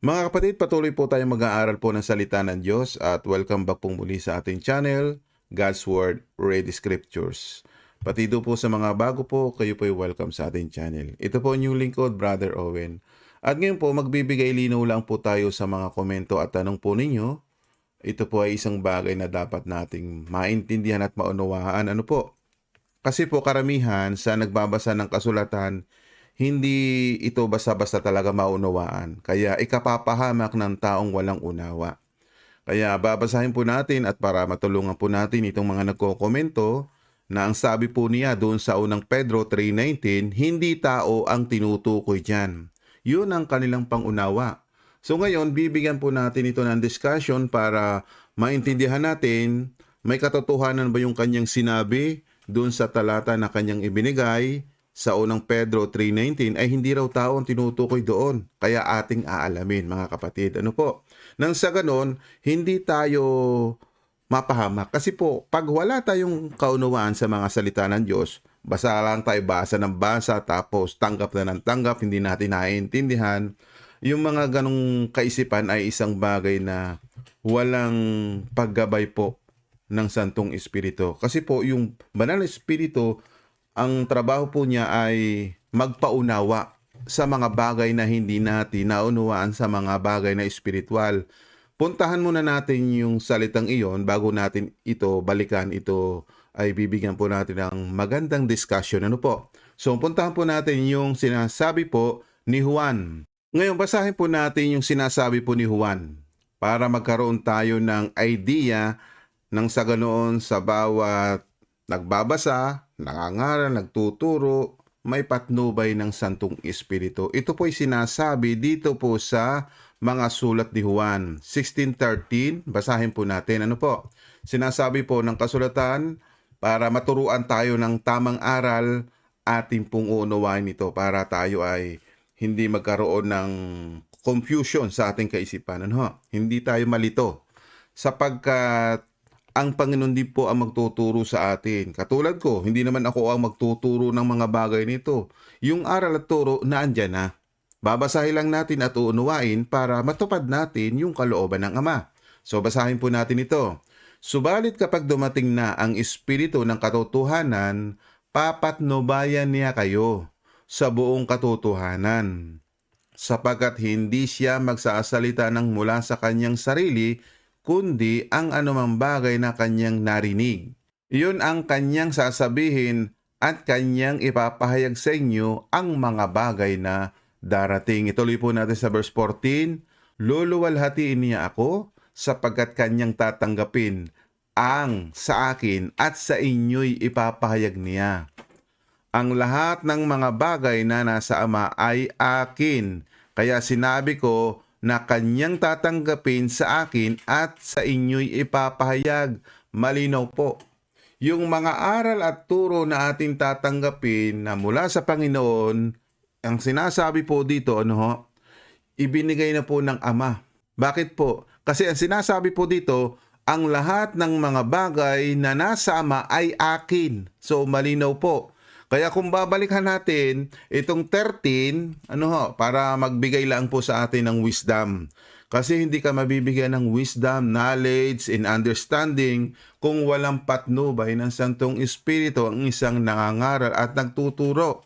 Mga kapatid, patuloy po tayong mag-aaral po ng salita ng Diyos at welcome back pong muli sa ating channel, God's Word, Ready Scriptures. Pati do po sa mga bago po, kayo po ay welcome sa ating channel. Ito po new lingkod, Brother Owen. At ngayon po, magbibigay linaw lang po tayo sa mga komento at tanong po ninyo. Ito po ay isang bagay na dapat nating maintindihan at maunawaan. Ano po? Kasi po karamihan sa nagbabasa ng kasulatan, hindi ito basta-basta talaga maunawaan. Kaya ikapapahamak ng taong walang unawa. Kaya babasahin po natin at para matulungan po natin itong mga nagkokomento na ang sabi po niya doon sa unang Pedro 3.19, hindi tao ang tinutukoy dyan. Yun ang kanilang pangunawa. So ngayon, bibigyan po natin ito ng discussion para maintindihan natin may katotohanan ba yung kanyang sinabi doon sa talata na kanyang ibinigay sa unang Pedro 3.19 ay hindi raw tao ang tinutukoy doon. Kaya ating aalamin mga kapatid. Ano po? Nang sa ganon, hindi tayo mapahamak. Kasi po, pag wala tayong kaunawaan sa mga salita ng Diyos, basa lang tayo basa ng basa tapos tanggap na ng tanggap, hindi natin naiintindihan. Yung mga ganong kaisipan ay isang bagay na walang paggabay po ng Santong Espiritu. Kasi po yung Banal na Espiritu, ang trabaho po niya ay magpaunawa sa mga bagay na hindi natin naunawaan sa mga bagay na espiritual. Puntahan muna natin yung salitang iyon bago natin ito balikan. Ito ay bibigyan po natin ng magandang discussion. Ano po? So, puntahan po natin yung sinasabi po ni Juan. Ngayon, basahin po natin yung sinasabi po ni Juan para magkaroon tayo ng idea ng sa ganoon sa bawat nagbabasa, nangangaral, nagtuturo, may patnubay ng Santong Espiritu. Ito po ay sinasabi dito po sa mga sulat ni Juan 16.13. Basahin po natin. Ano po? Sinasabi po ng kasulatan para maturuan tayo ng tamang aral ating pong uunawain ito para tayo ay hindi magkaroon ng confusion sa ating kaisipan. Ano? Hindi tayo malito sapagkat ang Panginoon din po ang magtuturo sa atin. Katulad ko, hindi naman ako ang magtuturo ng mga bagay nito. Yung aral at turo na andyan na. Babasahin lang natin at uunawain para matupad natin yung kalooban ng Ama. So basahin po natin ito. Subalit kapag dumating na ang Espiritu ng katotohanan, papatnubayan niya kayo sa buong katotohanan. Sapagkat hindi siya magsasalita ng mula sa kanyang sarili, kundi ang anumang bagay na kanyang narinig. Iyon ang kanyang sasabihin at kanyang ipapahayag sa inyo ang mga bagay na darating. Ituloy po natin sa verse 14. Luluwalhatiin niya ako sapagkat kanyang tatanggapin ang sa akin at sa inyo'y ipapahayag niya. Ang lahat ng mga bagay na nasa Ama ay akin. Kaya sinabi ko, na kanyang tatanggapin sa akin at sa inyo'y ipapahayag. Malinaw po. Yung mga aral at turo na ating tatanggapin na mula sa Panginoon, ang sinasabi po dito, ano ho, ibinigay na po ng Ama. Bakit po? Kasi ang sinasabi po dito, ang lahat ng mga bagay na nasa Ama ay akin. So malinaw po. Kaya kung babalikan natin itong 13, ano ho, para magbigay lang po sa atin ng wisdom. Kasi hindi ka mabibigyan ng wisdom, knowledge, and understanding kung walang patnubay ng Santong Espiritu ang isang nangangaral at nagtuturo.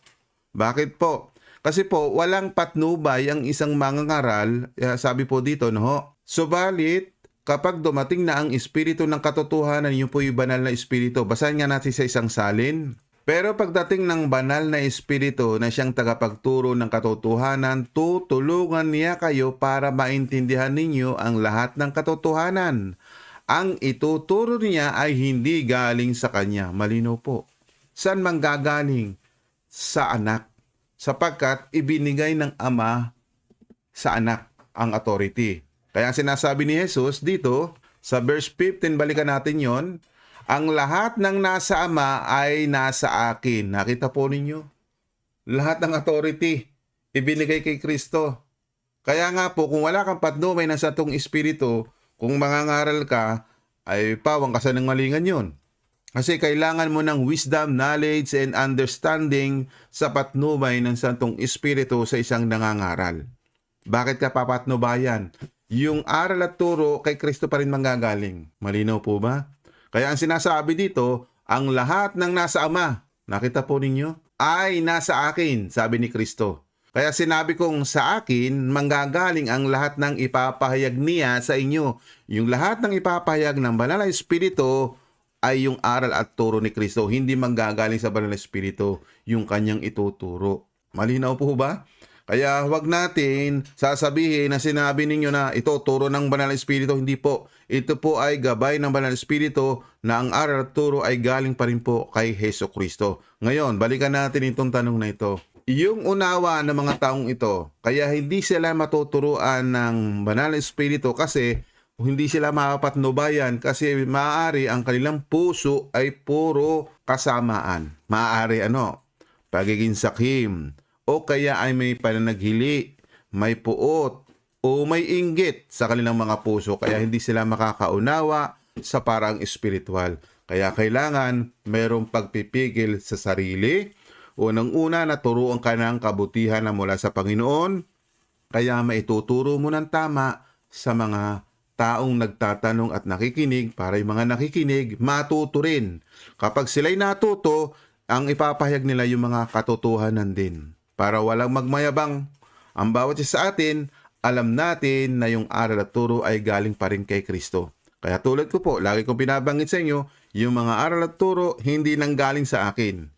Bakit po? Kasi po, walang patnubay ang isang mangangaral, eh, sabi po dito, no. Subalit, kapag dumating na ang Espiritu ng katotohanan, yun po yung banal na Espiritu. Basahin nga natin sa isang salin. Pero pagdating ng banal na espiritu na siyang tagapagturo ng katotohanan, tutulungan niya kayo para maintindihan ninyo ang lahat ng katotohanan. Ang ituturo niya ay hindi galing sa kanya. Malino po. Saan manggagaling? Sa anak. Sapagkat ibinigay ng ama sa anak ang authority. Kaya sinasabi ni Jesus dito, sa verse 15, balikan natin yon ang lahat ng nasa Ama ay nasa akin. Nakita po ninyo? Lahat ng authority ibinigay kay Kristo. Kaya nga po, kung wala kang patnumay ng satong espiritu, kung mangangaral ka, ay pawang ka sa malingan yon. Kasi kailangan mo ng wisdom, knowledge, and understanding sa patnumay ng Santong Espiritu sa isang nangangaral. Bakit ka papatnubayan? Yung aral at turo kay Kristo pa rin manggagaling. Malinaw po ba? Kaya ang sinasabi dito, ang lahat ng nasa Ama, nakita po ninyo, ay nasa akin, sabi ni Kristo. Kaya sinabi kong sa akin, manggagaling ang lahat ng ipapahayag niya sa inyo. Yung lahat ng ipapahayag ng Banal na Espiritu ay yung aral at turo ni Kristo. Hindi manggagaling sa Banal na Espiritu yung kanyang ituturo. Malinaw po ba? Kaya huwag natin sasabihin na sinabi ninyo na ito turo ng Banal na Espiritu. Hindi po. Ito po ay gabay ng Banal na Espiritu na ang aral at turo ay galing pa rin po kay Heso Kristo. Ngayon, balikan natin itong tanong na ito. Yung unawa ng mga taong ito, kaya hindi sila matuturuan ng Banal na Espiritu kasi hindi sila makapatnubayan kasi maaari ang kanilang puso ay puro kasamaan. Maaari ano, pagiging sakim, o kaya ay may pananaghili, may puot, o may inggit sa kanilang mga puso kaya hindi sila makakaunawa sa parang espiritual. Kaya kailangan mayroong pagpipigil sa sarili. Unang-una, naturuan ka ng kabutihan na mula sa Panginoon. Kaya maituturo mo ng tama sa mga taong nagtatanong at nakikinig para yung mga nakikinig matuto rin. Kapag sila'y natuto, ang ipapahayag nila yung mga katotohanan din. Para walang magmayabang, ang bawat isa sa atin, alam natin na yung aral at turo ay galing pa rin kay Kristo. Kaya tulad ko po, lagi kong binabanggit sa inyo, yung mga aral at turo hindi nanggaling sa akin.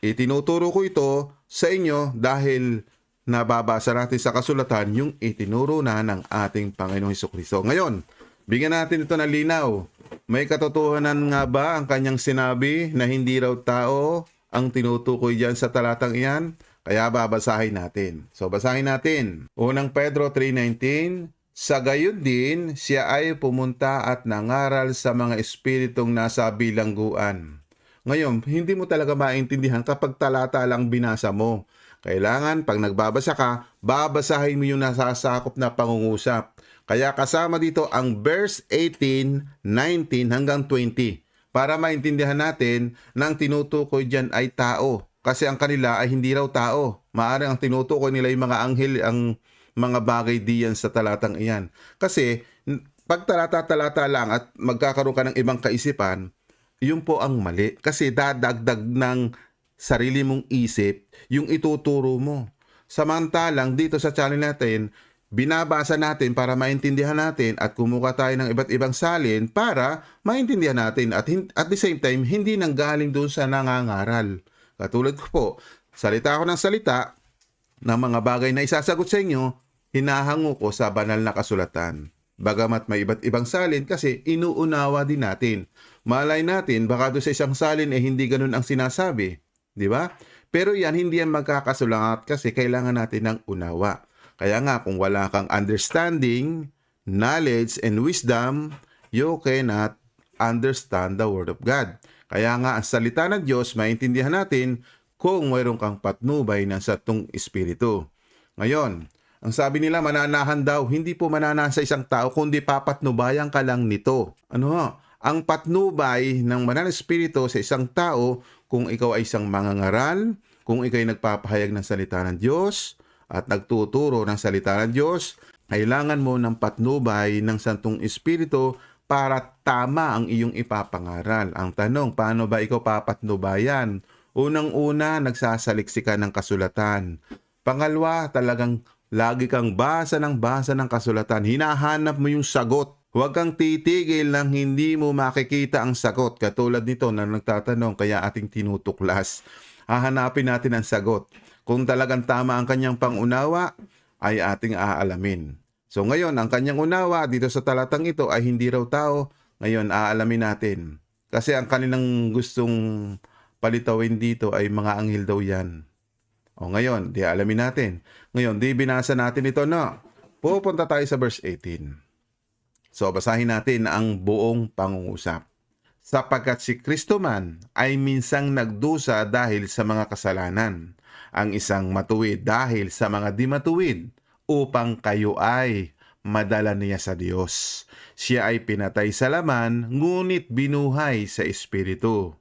Itinuturo ko ito sa inyo dahil nababasa natin sa kasulatan yung itinuro na ng ating Panginoong Heso Kristo. Ngayon, bigyan natin ito ng linaw. May katotohanan nga ba ang kanyang sinabi na hindi raw tao ang tinutukoy diyan sa talatang iyan? Kaya babasahin natin. So basahin natin. Unang Pedro 3.19 Sa gayon din, siya ay pumunta at nangaral sa mga espiritong nasa bilangguan. Ngayon, hindi mo talaga maintindihan kapag talata lang binasa mo. Kailangan, pag nagbabasa ka, babasahin mo yung nasasakop na pangungusap. Kaya kasama dito ang verse 18, 19 hanggang 20 para maintindihan natin na ang tinutukoy dyan ay tao. Kasi ang kanila ay hindi raw tao. Maaaring ang tinutukoy nila yung mga anghel, ang mga bagay diyan sa talatang iyan. Kasi pag talata-talata lang at magkakaroon ka ng ibang kaisipan, yun po ang mali. Kasi dadagdag ng sarili mong isip yung ituturo mo. Samantalang dito sa channel natin, binabasa natin para maintindihan natin at kumuha tayo ng iba't ibang salin para maintindihan natin at at the same time hindi nang galing doon sa nangangaral. Katulad ko po, salita ako ng salita ng mga bagay na isasagot sa inyo, hinahango ko sa banal na kasulatan. Bagamat may iba't ibang salin kasi inuunawa din natin. Malay natin, baka doon sa isang salin eh hindi ganun ang sinasabi. Di ba? Pero yan, hindi yan magkakasulangat kasi kailangan natin ng unawa. Kaya nga, kung wala kang understanding, knowledge, and wisdom, you cannot understand the Word of God. Kaya nga, ang salita ng Diyos, maintindihan natin kung mayroon kang patnubay ng satong espiritu. Ngayon, ang sabi nila mananahan daw, hindi po mananahan sa isang tao, kundi papatnubayan ka lang nito. Ano? Ang patnubay ng manal espiritu sa isang tao, kung ikaw ay isang mangangaral, kung ikaw ay nagpapahayag ng salita ng Diyos, at nagtuturo ng salita ng Diyos, kailangan mo ng patnubay ng Santong Espiritu para tama ang iyong ipapangaral. Ang tanong, paano ba ikaw papatnubayan? Unang-una, nagsasaliksik ka ng kasulatan. Pangalawa, talagang lagi kang basa ng basa ng kasulatan. Hinahanap mo yung sagot. Huwag kang titigil nang hindi mo makikita ang sagot. Katulad nito na nagtatanong kaya ating tinutuklas. Hahanapin natin ang sagot. Kung talagang tama ang kanyang pangunawa, ay ating aalamin. So ngayon, ang kanyang unawa dito sa talatang ito ay hindi raw tao. Ngayon, aalamin natin. Kasi ang kanilang gustong palitawin dito ay mga anghel daw yan. O ngayon, di alamin natin. Ngayon, di binasa natin ito na. Pupunta tayo sa verse 18. So, basahin natin ang buong pangungusap. Sapagkat si Kristo man ay minsang nagdusa dahil sa mga kasalanan, ang isang matuwid dahil sa mga di matuwid, upang kayo ay madala niya sa Diyos. Siya ay pinatay sa laman, ngunit binuhay sa Espiritu.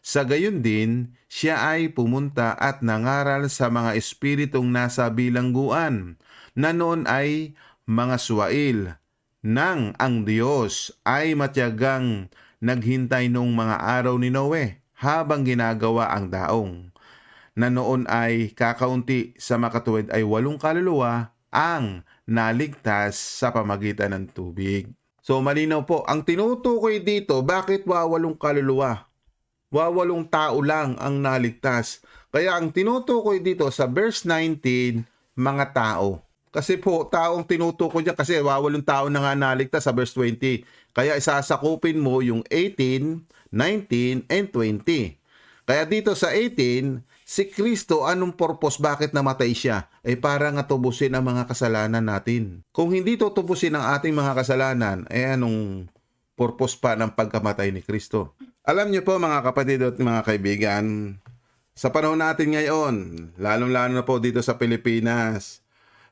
Sa gayon din, siya ay pumunta at nangaral sa mga espiritong nasa bilangguan, na noon ay mga suwail, nang ang Diyos ay matyagang naghintay noong mga araw ni Noe habang ginagawa ang daong. Na noon ay kakaunti sa makatuwid ay walong kaluluwa ang naligtas sa pamagitan ng tubig. So malinaw po, ang tinutukoy dito, bakit wawalong kaluluwa? Wawalong tao lang ang naligtas. Kaya ang tinutukoy dito sa verse 19, mga tao. Kasi po, taong tinutukoy dyan, kasi wawalong tao na nga naligtas sa verse 20. Kaya isasakupin mo yung 18, 19, and 20. Kaya dito sa 18, si Kristo, anong purpose? Bakit namatay siya? Eh para nga tubusin ang mga kasalanan natin. Kung hindi tutubusin ang ating mga kasalanan, eh anong purpose pa ng pagkamatay ni Kristo? Alam niyo po mga kapatid at mga kaibigan, sa panahon natin ngayon, lalong-lalo na po dito sa Pilipinas,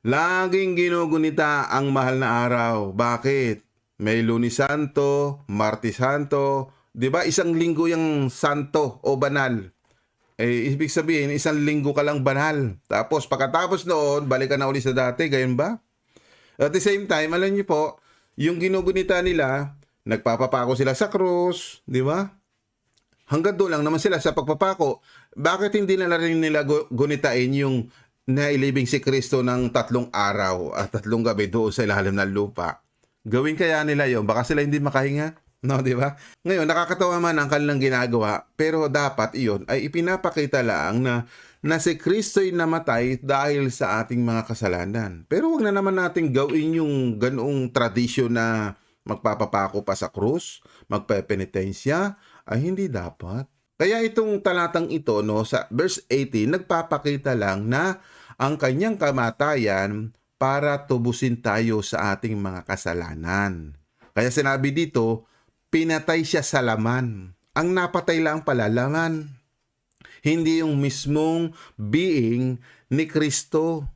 laging ginugunita ang mahal na araw. Bakit? May Lunes Santo, Martes Santo, 'di ba? Isang linggo yung santo o banal. Eh, ibig sabihin, isang linggo ka lang banal. Tapos, pagkatapos noon, balik ka na uli sa dati, gayon ba? At the same time, alam niyo po, yung ginugunita nila, nagpapapako sila sa krus, di ba? Hanggang doon lang naman sila sa pagpapako. Bakit hindi na rin nila gu- gunitain yung nailibing si Kristo ng tatlong araw at tatlong gabi doon sa ilalim ng lupa? Gawin kaya nila yon Baka sila hindi makahinga? No, di ba? Ngayon, nakakatawa man ang kanilang ginagawa, pero dapat iyon ay ipinapakita lang na na si Kristo'y namatay dahil sa ating mga kasalanan. Pero wag na naman natin gawin yung ganoong tradisyon na magpapapako pa sa krus, magpepenitensya, ay hindi dapat. Kaya itong talatang ito no sa verse 18 nagpapakita lang na ang kanyang kamatayan para tubusin tayo sa ating mga kasalanan. Kaya sinabi dito, pinatay siya sa laman. Ang napatay lang pala laman. Hindi yung mismong being ni Kristo.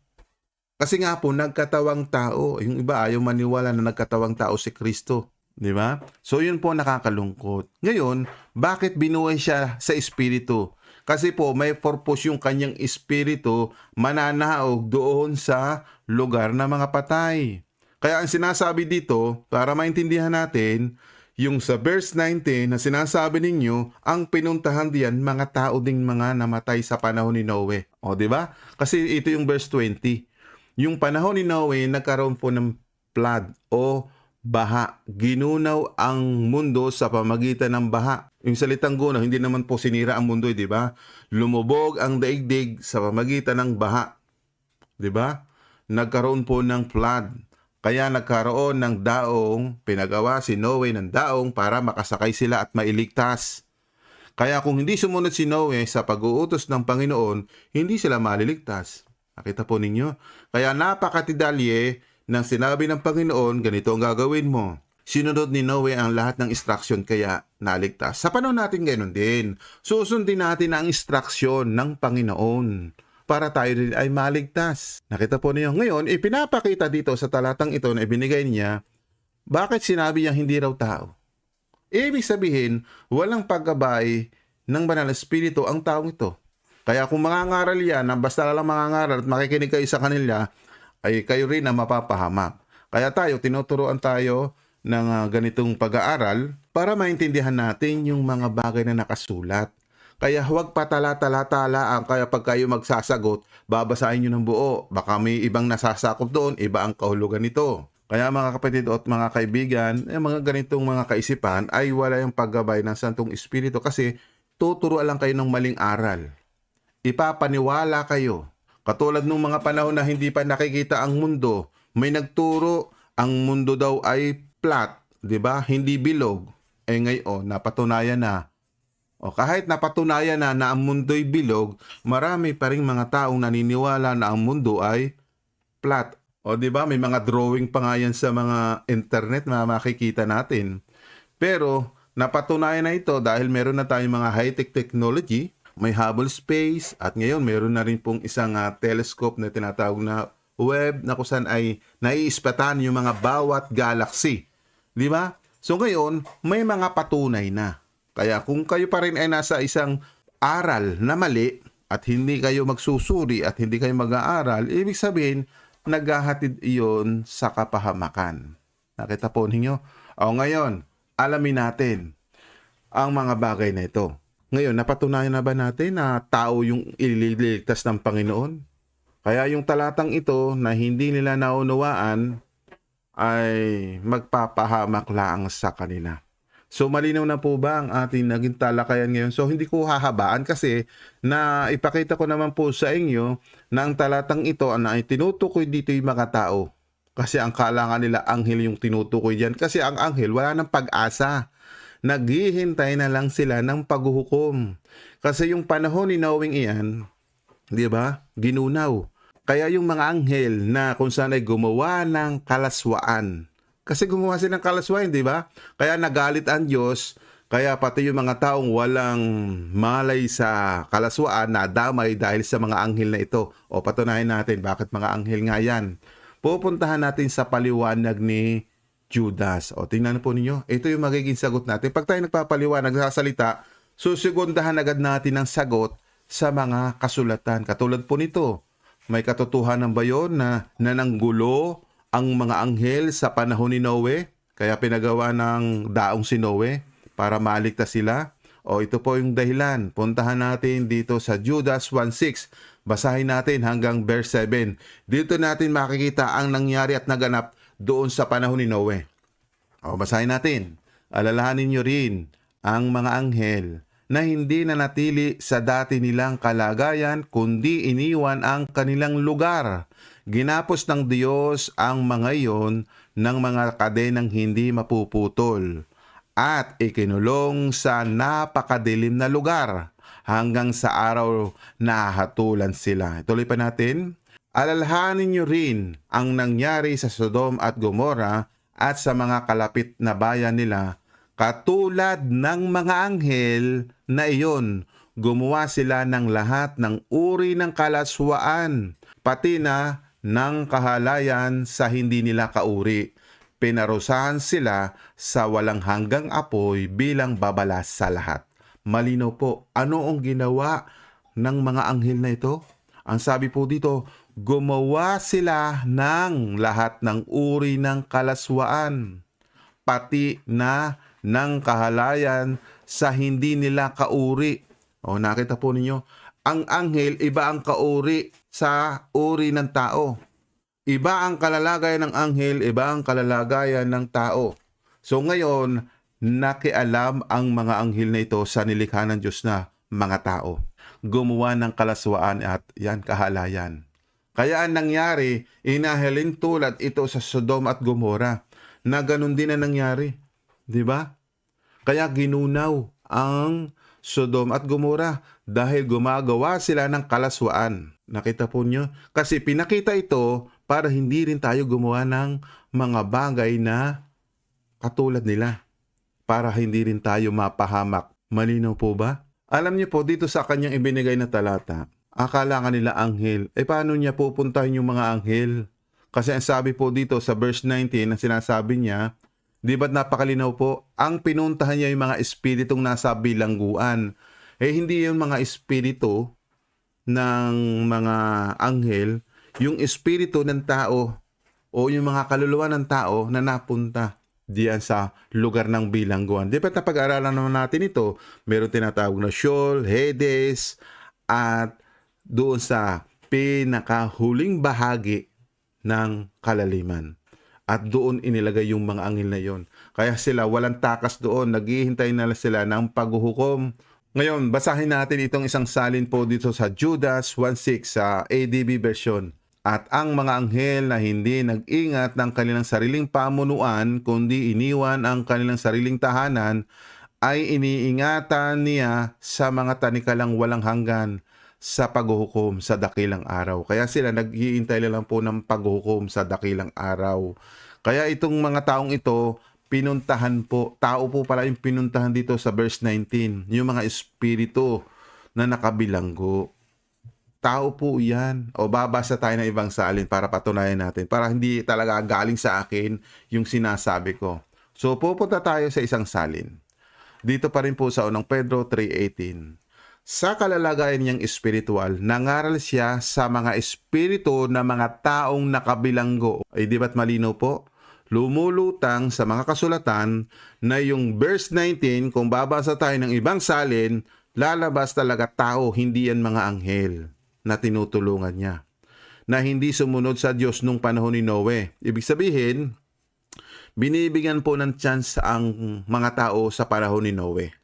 Kasi nga po, nagkatawang tao. Yung iba ayaw maniwala na nagkatawang tao si Kristo. Di ba? So yun po nakakalungkot. Ngayon, bakit binuhay siya sa espiritu? Kasi po may purpose yung kanyang espiritu mananaog doon sa lugar ng mga patay. Kaya ang sinasabi dito, para maintindihan natin, yung sa verse 19 na sinasabi ninyo, ang pinuntahan diyan mga tao ding mga namatay sa panahon ni Noe. O, di ba? Kasi ito yung verse 20. Yung panahon ni Noe, nagkaroon po ng flood o baha. Ginunaw ang mundo sa pamagitan ng baha. Yung salitang gunaw, hindi naman po sinira ang mundo, eh, di ba? Lumubog ang daigdig sa pamagitan ng baha. Di ba? Nagkaroon po ng flood. Kaya nagkaroon ng daong, pinagawa si Noe ng daong para makasakay sila at mailigtas. Kaya kung hindi sumunod si Noe sa pag-uutos ng Panginoon, hindi sila maliligtas. Nakita po ninyo? Kaya napakatidalye ng sinabi ng Panginoon, ganito ang gagawin mo. Sinunod ni Noe ang lahat ng instruction kaya naligtas. Sa panahon natin ganoon din, susundin natin ang instruction ng Panginoon para tayo rin ay maligtas. Nakita po niyo ngayon, ipinapakita dito sa talatang ito na ibinigay niya, bakit sinabi niya hindi raw tao? Ibig sabihin, walang paggabay ng banal na espiritu ang taong ito. Kaya kung mangangaral yan, na basta lang mangangaral at makikinig kayo sa kanila, ay kayo rin na mapapahamak. Kaya tayo, tinuturuan tayo ng ah, ganitong pag-aaral para maintindihan natin yung mga bagay na nakasulat. Kaya huwag patala-tala-tala ang kaya pag kayo magsasagot, babasahin nyo ng buo. Baka may ibang nasasakop doon, iba ang kahulugan nito. Kaya mga kapatid at mga kaibigan, yung mga ganitong mga kaisipan ay wala yung paggabay ng Santong Espiritu kasi tuturuan lang kayo ng maling aral. Ipapaniwala kayo. Katulad nung mga panahon na hindi pa nakikita ang mundo, may nagturo ang mundo daw ay flat, 'di ba? Hindi bilog. Eh ngayon, napatunayan na. O kahit napatunayan na na ang mundo'y bilog, marami pa ring mga taong naniniwala na ang mundo ay flat. O 'di ba? May mga drawing pa nga yan sa mga internet na makikita natin. Pero napatunayan na ito dahil meron na tayong mga high-tech technology, may Hubble space at ngayon meron na rin pong isang ah, telescope na tinatawag na web na kung saan ay naiispatan yung mga bawat galaxy. Di ba? So ngayon, may mga patunay na. Kaya kung kayo pa rin ay nasa isang aral na mali at hindi kayo magsusuri at hindi kayo mag-aaral, ibig sabihin, naghahatid iyon sa kapahamakan. Nakita po ninyo? O ngayon, alamin natin ang mga bagay na ito. Ngayon, napatunayan na ba natin na tao yung ililigtas ng Panginoon? Kaya yung talatang ito na hindi nila naunawaan ay magpapahamak lang sa kanila. So malinaw na po ba ang ating naging talakayan ngayon? So hindi ko hahabaan kasi na ipakita ko naman po sa inyo na ang talatang ito na ay tinutukoy dito yung mga tao. Kasi ang kalangan nila anghel yung tinutukoy diyan. Kasi ang anghel wala nang pag-asa. Naghihintay na lang sila ng paghuhukom. Kasi yung panahon ni Knowing iyan, di ba? Ginunaw. Kaya yung mga anghel na kung saan ay gumawa ng kalaswaan. Kasi gumawa sila ng kalaswaan, di ba? Kaya nagalit ang Diyos, kaya pati yung mga taong walang malay sa kalaswaan na damay dahil sa mga anghel na ito. O patunayan natin bakit mga anghel nga yan. Pupuntahan natin sa paliwanag ni Judas. O tingnan po ninyo, ito yung magiging sagot natin. Pag tayo nagpapaliwanag, nagsasalita, susugundahan agad natin ang sagot sa mga kasulatan. Katulad po nito, may katotohanan ba yun na nananggulo ang mga anghel sa panahon ni Noe? Kaya pinagawa ng daong si Noe para maligtas sila? O ito po yung dahilan. Puntahan natin dito sa Judas 1.6. Basahin natin hanggang verse 7. Dito natin makikita ang nangyari at naganap doon sa panahon ni Noe. O basahin natin. Alalahanin nyo rin ang mga anghel na hindi na natili sa dati nilang kalagayan kundi iniwan ang kanilang lugar. Ginapos ng Diyos ang mga iyon ng mga kadenang hindi mapuputol at ikinulong sa napakadilim na lugar hanggang sa araw na hatulan sila. Tuloy pa natin. Alalhanin niyo rin ang nangyari sa Sodom at Gomora at sa mga kalapit na bayan nila katulad ng mga anghel na iyon. Gumawa sila ng lahat ng uri ng kalaswaan, pati na ng kahalayan sa hindi nila kauri. Pinarusahan sila sa walang hanggang apoy bilang babalas sa lahat. Malino po, ano ang ginawa ng mga anghel na ito? Ang sabi po dito, gumawa sila ng lahat ng uri ng kalaswaan, pati na ng kahalayan sa hindi nila kauri. O nakita po ninyo, ang anghel iba ang kauri sa uri ng tao. Iba ang kalalagayan ng anghel, iba ang kalalagayan ng tao. So ngayon, nakialam ang mga anghel na ito sa nilikha ng Diyos na mga tao. Gumawa ng kalaswaan at yan kahalayan. Kaya ang nangyari, inahelin tulad ito sa Sodom at Gomora na ganun din ang nangyari. Di ba? Kaya ginunaw ang Sodom at Gomora dahil gumagawa sila ng kalaswaan. Nakita po nyo? Kasi pinakita ito para hindi rin tayo gumawa ng mga bagay na katulad nila. Para hindi rin tayo mapahamak. Malinaw po ba? Alam niyo po, dito sa kanyang ibinigay na talata, akala nga nila anghel. Eh paano niya pupuntahin yung mga anghel? Kasi ang sabi po dito sa verse 19 na sinasabi niya, Di ba't napakalinaw po? Ang pinuntahan niya yung mga espiritong nasa bilangguan. Eh hindi yung mga espiritu ng mga anghel, yung espiritu ng tao o yung mga kaluluwa ng tao na napunta diyan sa lugar ng bilangguan. Di ba't napag-aralan naman natin ito? Meron tinatawag na Sheol, Hades, at doon sa pinakahuling bahagi ng kalaliman at doon inilagay yung mga angel na yon. Kaya sila walang takas doon, naghihintay na sila ng paghuhukom. Ngayon, basahin natin itong isang salin po dito sa Judas 1.6 sa ADB version. At ang mga anghel na hindi nag-ingat ng kanilang sariling pamunuan, kundi iniwan ang kanilang sariling tahanan, ay iniingatan niya sa mga tanikalang walang hanggan sa paghuhukom sa dakilang araw. Kaya sila nag-iintay lang po ng paghuhukom sa dakilang araw. Kaya itong mga taong ito, pinuntahan po, tao po pala yung pinuntahan dito sa verse 19, yung mga espiritu na nakabilanggo. Tao po yan. O babasa tayo ng ibang salin para patunayan natin. Para hindi talaga galing sa akin yung sinasabi ko. So pupunta tayo sa isang salin. Dito pa rin po sa unang Pedro 3.18. Sa kalalagayan niyang espiritual, nangaral siya sa mga espiritu na mga taong nakabilanggo. Ay di ba't malinaw po? Lumulutang sa mga kasulatan na yung verse 19, kung babasa tayo ng ibang salin, lalabas talaga tao, hindi yan mga anghel na tinutulungan niya. Na hindi sumunod sa Diyos nung panahon ni Noe. Ibig sabihin, binibigyan po ng chance ang mga tao sa panahon ni Noe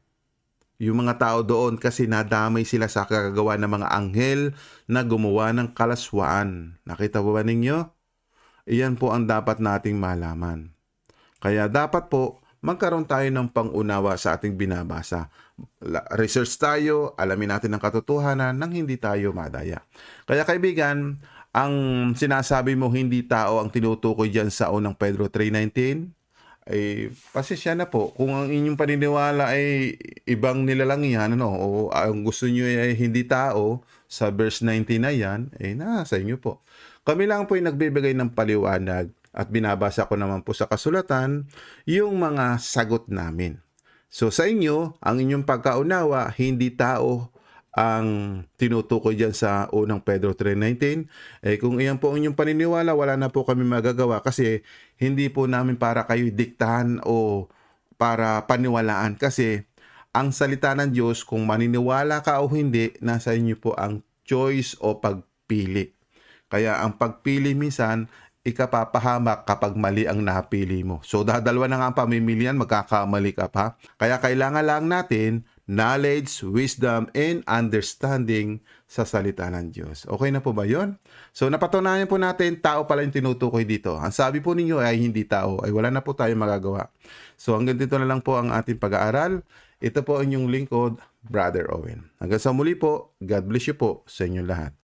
yung mga tao doon kasi nadamay sila sa kagagawa ng mga anghel na gumawa ng kalaswaan. Nakita po ba ninyo? Iyan po ang dapat nating malaman. Kaya dapat po magkaroon tayo ng pangunawa sa ating binabasa. Research tayo, alamin natin ang katotohanan nang hindi tayo madaya. Kaya kaibigan, ang sinasabi mo hindi tao ang tinutukoy dyan sa unang Pedro 3.19, ay pasensya na po. Kung ang inyong paniniwala ay ibang nilalang yan ano o ang gusto niyo ay hindi tao sa verse 19 na yan eh nasa inyo po. Kami lang po ay nagbibigay ng paliwanag at binabasa ko naman po sa kasulatan yung mga sagot namin. So sa inyo ang inyong pagkaunawa hindi tao ang tinutukoy dyan sa unang Pedro 3.19, eh kung iyan po ang inyong paniniwala, wala na po kami magagawa kasi hindi po namin para kayo diktahan o para paniwalaan kasi ang salita ng Diyos, kung maniniwala ka o hindi, nasa inyo po ang choice o pagpili. Kaya ang pagpili minsan, ikapapahamak kapag mali ang napili mo. So dadalwa na nga ang pamimilian, magkakamali ka pa. Kaya kailangan lang natin knowledge, wisdom, and understanding sa salita ng Diyos. Okay na po ba yon? So napatunayan po natin, tao pala yung tinutukoy dito. Ang sabi po ninyo ay hindi tao, ay wala na po tayong magagawa. So hanggang dito na lang po ang ating pag-aaral. Ito po ang inyong lingkod, Brother Owen. Hanggang sa muli po, God bless you po sa inyong lahat.